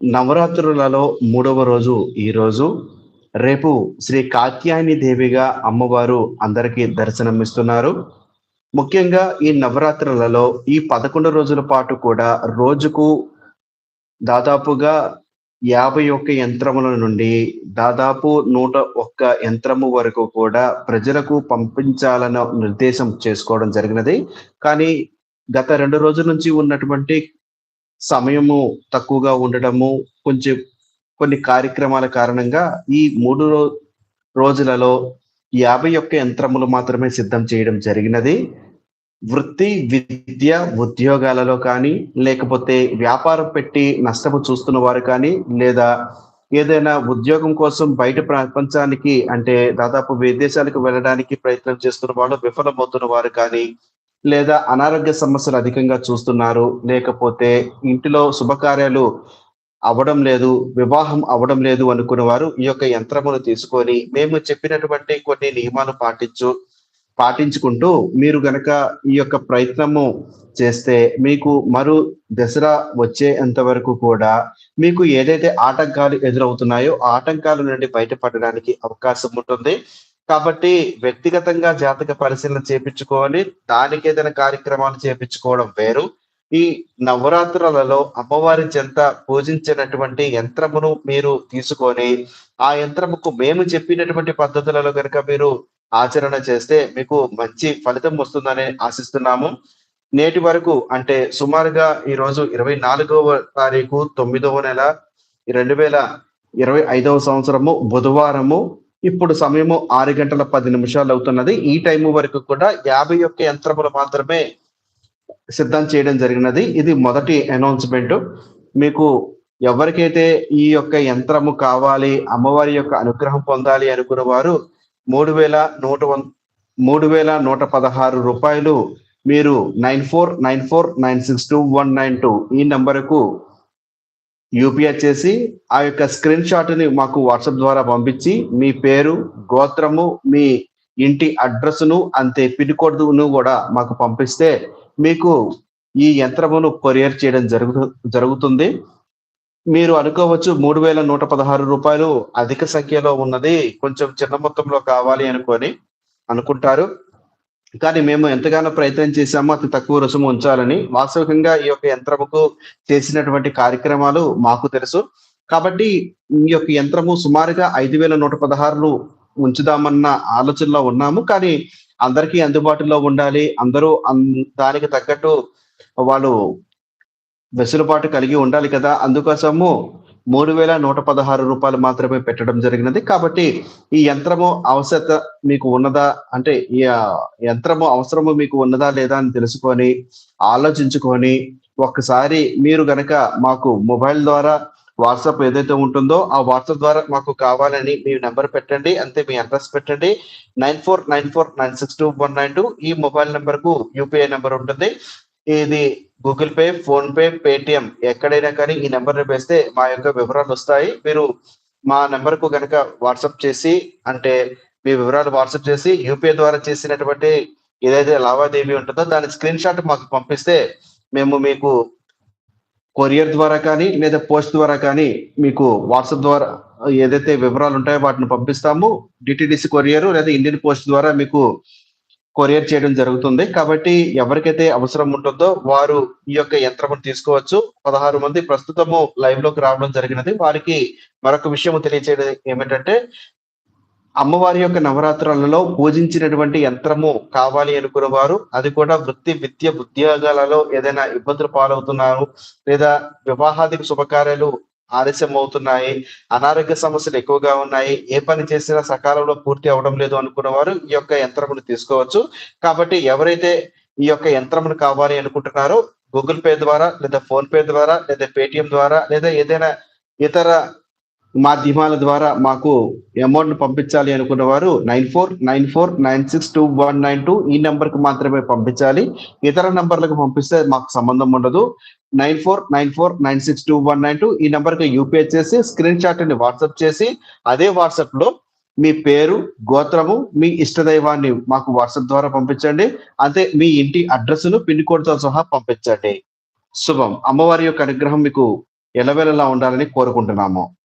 నవరాత్రులలో మూడవ రోజు ఈ రోజు రేపు శ్రీ కాత్యాయని దేవిగా అమ్మవారు అందరికీ దర్శనమిస్తున్నారు ముఖ్యంగా ఈ నవరాత్రులలో ఈ పదకొండు రోజుల పాటు కూడా రోజుకు దాదాపుగా యాభై ఒక్క యంత్రముల నుండి దాదాపు నూట ఒక్క యంత్రము వరకు కూడా ప్రజలకు పంపించాలన్న నిర్దేశం చేసుకోవడం జరిగినది. కానీ గత రెండు రోజుల నుంచి ఉన్నటువంటి సమయము తక్కువగా ఉండడము కొంచెం కొన్ని కార్యక్రమాల కారణంగా ఈ మూడు రోజులలో యాభై ఒక్క యంత్రములు మాత్రమే సిద్ధం చేయడం జరిగినది. వృత్తి విద్య ఉద్యోగాలలో కానీ లేకపోతే వ్యాపారం పెట్టి నష్టము చూస్తున్న వారు కానీ లేదా ఏదైనా ఉద్యోగం కోసం బయట ప్రపంచానికి అంటే దాదాపు విదేశాలకు వెళ్ళడానికి ప్రయత్నం చేస్తున్న వాళ్ళు విఫలమవుతున్న వారు కానీ లేదా అనారోగ్య సమస్యలు అధికంగా చూస్తున్నారు. లేకపోతే ఇంటిలో శుభకార్యాలు అవ్వడం లేదు వివాహం అవ్వడం లేదు అనుకున్న వారు ఈ యొక్క యంత్రమును తీసుకొని మేము చెప్పినటువంటి కొన్ని నియమాలు పాటించు పాటించుకుంటూ మీరు గనక ఈ యొక్క ప్రయత్నము చేస్తే మీకు మరు దసరా వచ్చేంత వరకు కూడా మీకు ఏదైతే ఆటంకాలు ఎదురవుతున్నాయో ఆ ఆటంకాల నుండి బయటపడడానికి అవకాశం ఉంటుంది. కాబట్టి వ్యక్తిగతంగా జాతక పరిశీలన చేపించుకోవాలి. దానికి ఏదైనా కార్యక్రమాలు చేపించుకోవడం వేరు. ఈ నవరాత్రులలో అమ్మవారి చెంత పూజించినటువంటి యంత్రమును మీరు తీసుకొని ఆ యంత్రముకు మేము చెప్పినటువంటి పద్ధతులలో కనుక మీరు ఆచరణ చేస్తే మీకు మంచి ఫలితం వస్తుందని ఆశిస్తున్నాము. నేటి వరకు అంటే సుమారుగా ఈరోజు ఇరవై నాలుగవ తారీఖు తొమ్మిదవ నెల రెండు వేల ఇరవై ఐదవ సంవత్సరము బుధవారము ఇప్పుడు సమయము ఆరు గంటల పది నిమిషాలు అవుతున్నది. ఈ టైం వరకు కూడా యాభై ఒక్క యంత్రములు మాత్రమే సిద్ధం చేయడం జరిగినది. ఇది మొదటి అనౌన్స్మెంట్. మీకు ఎవరికైతే ఈ యొక్క యంత్రము కావాలి అమ్మవారి యొక్క అనుగ్రహం పొందాలి అనుకున్న వారు మూడు వేల నూట వన్ మూడు వేల నూట పదహారు రూపాయలు మీరు nine four nine four nine six two one nine two ఈ నెంబర్కు యూపీఐ చేసి ఆ యొక్క స్క్రీన్ షాట్ని మాకు వాట్సాప్ ద్వారా పంపించి మీ పేరు గోత్రము మీ ఇంటి అడ్రస్ను అంతే పిన్ కోడ్ను కూడా మాకు పంపిస్తే మీకు ఈ యంత్రమును కొరియర్ చేయడం జరుగు జరుగుతుంది. మీరు అనుకోవచ్చు మూడు వేల నూట పదహారు రూపాయలు అధిక సంఖ్యలో ఉన్నది. కొంచెం చిన్న మొత్తంలో కావాలి అనుకొని అనుకుంటారు. కానీ మేము ఎంతగానో ప్రయత్నం చేశామో అతి తక్కువ రుసుము ఉంచాలని వాస్తవికంగా ఈ యొక్క యంత్రముకు చేసినటువంటి కార్యక్రమాలు మాకు తెలుసు. కాబట్టి ఈ యొక్క యంత్రము సుమారుగా ఐదు వేల నూట పదహారులు ఉంచుదామన్న ఆలోచనలో ఉన్నాము. కానీ అందరికీ అందుబాటులో ఉండాలి. అందరూ దానికి తగ్గట్టు వాళ్ళు వెసులుబాటు కలిగి ఉండాలి కదా. అందుకోసము మూడు వేల నూట పదహారు రూపాయలు మాత్రమే పెట్టడం జరిగినది. కాబట్టి ఈ యంత్రము అవసరత మీకు ఉన్నదా? అంటే ఈ యంత్రము అవసరము మీకు ఉన్నదా లేదా అని తెలుసుకొని ఆలోచించుకొని ఒక్కసారి మీరు గనక మాకు మొబైల్ ద్వారా వాట్సాప్ ఏదైతే ఉంటుందో ఆ వాట్సాప్ ద్వారా మాకు కావాలని మీ నెంబర్ పెట్టండి. అంతే మీ అడ్రస్ పెట్టండి. Nine four nine four nine six two one nine two ఈ మొబైల్ నెంబర్కు యూపీఐ నెంబర్ ఉంటుంది. ఇది Google pay PhonePe Paytm ఎక్కడైనా కానీ ఈ నెంబర్ని వేస్తే మా యొక్క వివరాలు వస్తాయి. మీరు మా నెంబర్కు కనుక వాట్సాప్ చేసి అంటే మీ వివరాలు వాట్సాప్ చేసి యూపీఐ ద్వారా చేసినటువంటి ఏదైతే లావాదేవీ ఉంటుందో దాని స్క్రీన్ షాట్ మాకు పంపిస్తే మేము మీకు కొరియర్ ద్వారా కానీ లేదా పోస్ట్ ద్వారా కానీ మీకు వాట్సాప్ ద్వారా ఏదైతే వివరాలు ఉంటాయో వాటిని పంపిస్తాము. డిటిడిసి కొరియర్ లేదా ఇండియన్ పోస్ట్ ద్వారా మీకు కొరియర్ చేయడం జరుగుతుంది. కాబట్టి ఎవరికైతే అవసరం ఉంటుందో వారు ఈ యొక్క యంత్రమును తీసుకోవచ్చు. పదహారు మంది ప్రస్తుతము లైవ్లోకి రావడం జరిగినది. వారికి మరొక విషయం తెలియచేయడం ఏమిటంటే అమ్మవారి యొక్క నవరాత్రులలో పూజించినటువంటి యంత్రము కావాలి అనుకున్న వారు అది కూడా వృత్తి విద్య ఉద్యోగాలలో ఏదైనా ఇబ్బందులు పాలవుతున్నారు లేదా వివాహాది శుభకార్యాలు ఆలస్యం అవుతున్నాయి అనారోగ్య సమస్యలు ఎక్కువగా ఉన్నాయి ఏ పని చేసినా సకాలంలో పూర్తి అవడం లేదు అనుకున్న వారు ఈ యొక్క యంత్రమును తీసుకోవచ్చు. కాబట్టి ఎవరైతే ఈ యొక్క యంత్రమును కావాలి అనుకుంటున్నారో గూగుల్ పే ద్వారా లేదా ఫోన్ పే ద్వారా లేదా పేటిఎం ద్వారా లేదా ఏదైనా ఇతర మాధ్యమాల ద్వారా మాకు అమౌంట్ పంపించాలి అనుకున్న వారు nine four nine four nine six two one nine two ఈ నెంబర్కి మాత్రమే పంపించాలి. ఇతర నంబర్లకు పంపిస్తే మాకు సంబంధం ఉండదు. Nine four nine four nine six two one nine two ఈ నెంబర్కి యూపీఐ చేసి స్క్రీన్ షాట్ని వాట్సాప్ చేసి అదే వాట్సాప్లో మీ పేరు గోత్రము మీ ఇష్టదైవాన్ని మాకు వాట్సాప్ ద్వారా పంపించండి. అంతే మీ ఇంటి అడ్రస్ను పిన్ కోడ్తో సహా పంపించండి. శుభం. అమ్మవారి యొక్క అనుగ్రహం మీకు ఎలవేళలా ఉండాలని కోరుకుంటున్నాము.